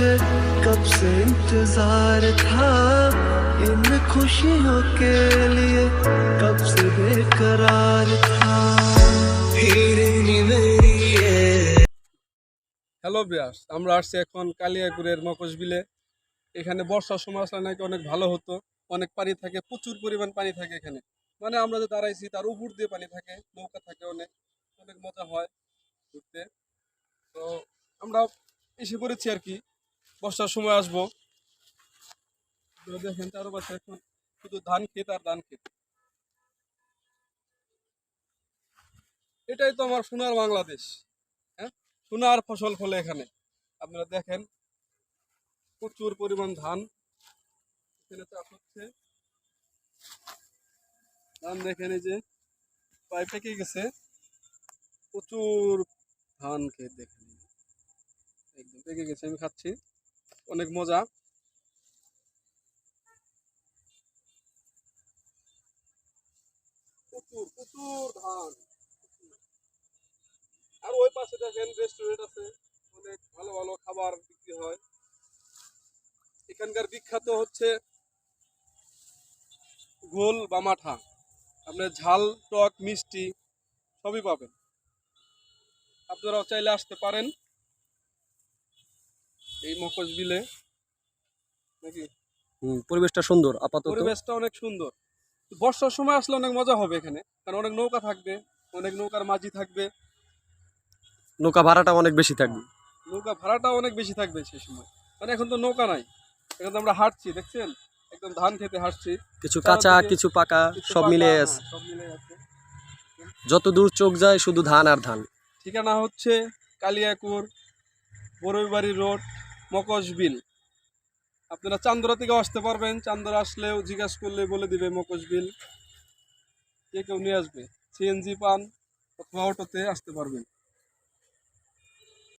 मुझे कब से इंतजार था इन खुशियों के लिए कब से बेकरार था हिरनी मेरी ये হ্যালো বিয়াস আমরা আসছি এখন কালিয়াকুরের মকশ বিলে এখানে বর্ষার সময় আসলে নাকি অনেক ভালো হতো অনেক পানি থাকে প্রচুর পরিমাণ পানি থাকে এখানে মানে আমরা যে দাঁড়াইছি তার উপর দিয়ে পানি থাকে নৌকা থাকে অনেক অনেক মজা হয় ঘুরতে তো আমরা এসে পড়েছি আর কি বর্ষার সময় আসব। দেখেন এখন শুধু ধান ক্ষেত আর ধান ক্ষেত। এটাই তো আমার সোনার বাংলাদেশ হ্যাঁ? সোনার ফসল ফলে এখানে। আপনারা দেখেন প্রচুর পরিমাণ ধান। এখানে চাষ হচ্ছে। ধান দেখেন এই যে প্রায় পেকে গেছে। প্রচুর ধান খেত দেখেন। একদম পেকে গেছে, আমি খাচ্ছি। অনেক মজা। আর ওই পাশে দেখেন রেস্টুরেন্ট আছে, অনেক ভালো ভালো খাবার বিক্রি হয়। এখানকার বিখ্যাত হচ্ছে ঘোল বা মাঠা। আপনার ঝাল, টক, মিষ্টি সবই পাবেন। আপনারাও চাইলে আসতে পারেন। এই মকশ বিলে নাকি? হুম, পরিবেশটা সুন্দর আপাতত। পরিবেশটা অনেক সুন্দর। বর্ষার সময় আসলে অনেক মজা হবে এখানে কারণ অনেক নৌকা থাকবে অনেক নৌকার মাঝি থাকবে। নৌকা ভাড়াটা অনেক বেশি থাকবে। নৌকা ভাড়াটা অনেক বেশি থাকবে সেই সময়। মানে এখন তো নৌকা নাই এখন তো আমরা হাঁটছি দেখছেন? একদম ধান খেতে হাঁটছি। কিছু কাঁচা কিছু পাকা সব মিলে হ্যাঁ, আছে। সব মিলে আছে। যত দূর চোখ যায় শুধু ধান আর ধান। ঠিকানা হচ্ছে কালিয়াকুর বড়ইবাড়ি রোড মকশ বিল আপনারা চান্দরা থেকেও আসতে পারবেন, চান্দরা আসলেও জিজ্ঞাসা করলে বলে দিবে মকশ বিল কে কেউ নিয়ে আসবে, সিএনজি পান অথবা অটোতে আসতে পারবেন।